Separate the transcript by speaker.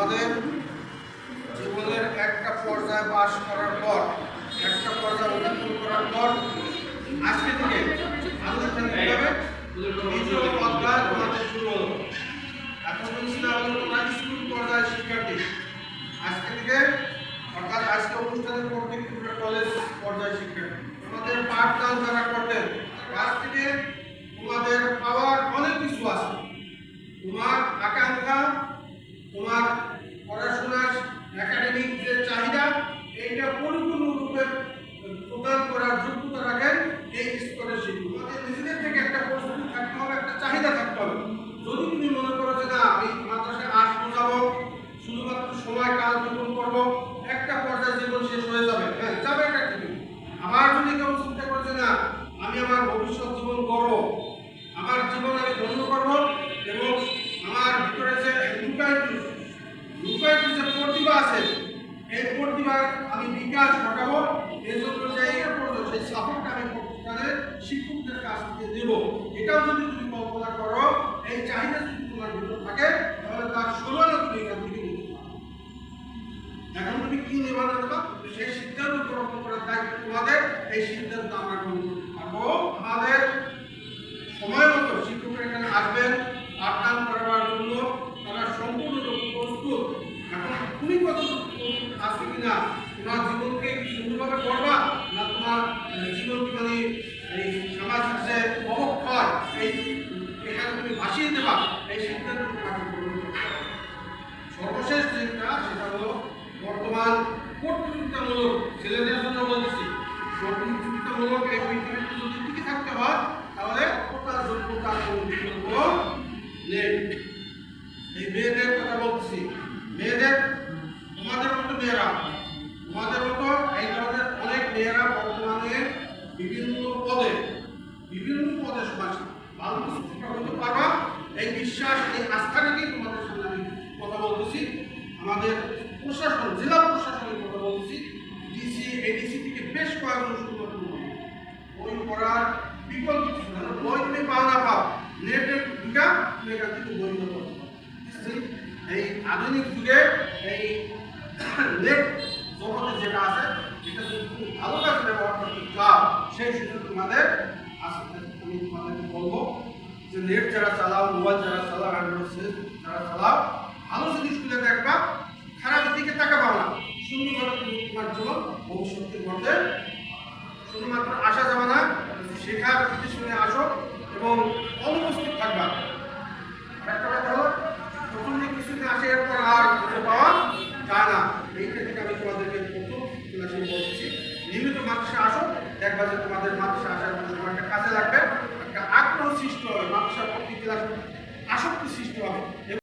Speaker 1: আমাদের জীবনের একটা পর্যায়ে পাশ করার পর, একটা পর্যায়ে অতিক্রম করার পর, আজকে থেকে আনুষ্ঠানিকভাবে হলো। স্কুল আজকে থেকে অনুষ্ঠানের কলেজ পাঠদান আজ থেকে পাওয়ার অনেক কিছু আছে। তোমার Word. আছে। আমি বিকাশ ঘটাবো। সেই সাপোর্টটা আমি শিক্ষকদের কাছ থেকে দেবো। এটাও যদি তুমি কল্পনা করো, এই চাহিদা যদি তোমার ভিতরে থাকে, তাহলে তার ষোলো তুমি এখান থেকে নিতে এখন তুমি কি নেবা? না সেই সিদ্ধান্ত গ্রহণ করার দায়িত্ব তোমাদের, এই সিদ্ধান্ত আমরা গ্রহণ করতে পারব। আমাদের তুমি কত আজকে কিনা তোমার জীবনকে কি সুন্দরভাবে করবা? না তোমার জীবনকে মানে এই সামাজিক যে অবক্ষয়, এই এখানে তুমি ভাসিয়ে দেবা এই সিদ্ধান্ত। সর্বশেষ যেটা, সেটা হলো বর্তমান প্রতিযোগিতামূলক ছেলেদের জন্য বলছি প্রতিযোগিতামূলক এই পৃথিবীতে যদি টিকে থাকতে হয়, তাহলে যোগ্যতার কোনো বিকল্প নেই এই মেয়েদের কথা বলছি মেয়েদের তোমাদের মতো তোমাদের মতো এই ধরনের অনেক মেয়েরা বর্তমানে বিভিন্ন পদে বিভিন্ন পদে সমাজে ভালো এই বিশ্বাস, এই আস্থা রেখেই তোমাদের আমি কথা বলতেছি। আমাদের প্রশাসন, জেলা প্রশাসনের কথা বলছি ডিসি এডিসি থেকে বেশ কয়েকজন। বই পড়ার বিকল্প কিছু না। বই তুমি পাও না, পাও। নেটের ঢুকা তুমি এখান থেকে বই এই আধুনিক যুগে তোমাদের আসতে আমি তোমাদেরকে বলব যে নেট যারা চালাও মোবাইল যারা চালাও অ্যান্ড্রয়েড সেট যারা চালাও, ভালো জিনিসগুলো দেখবা খারাপ দিকে তাকাবা না। সুন্দরভাবে তুমি তোমার জীবন ভবিষ্যৎকে গড়তে শুধুমাত্র আসা যাবে না শেখার শুনে আসো এবং অনুপস্থিত ক্লাস আসক্তি সৃষ্টি হবে।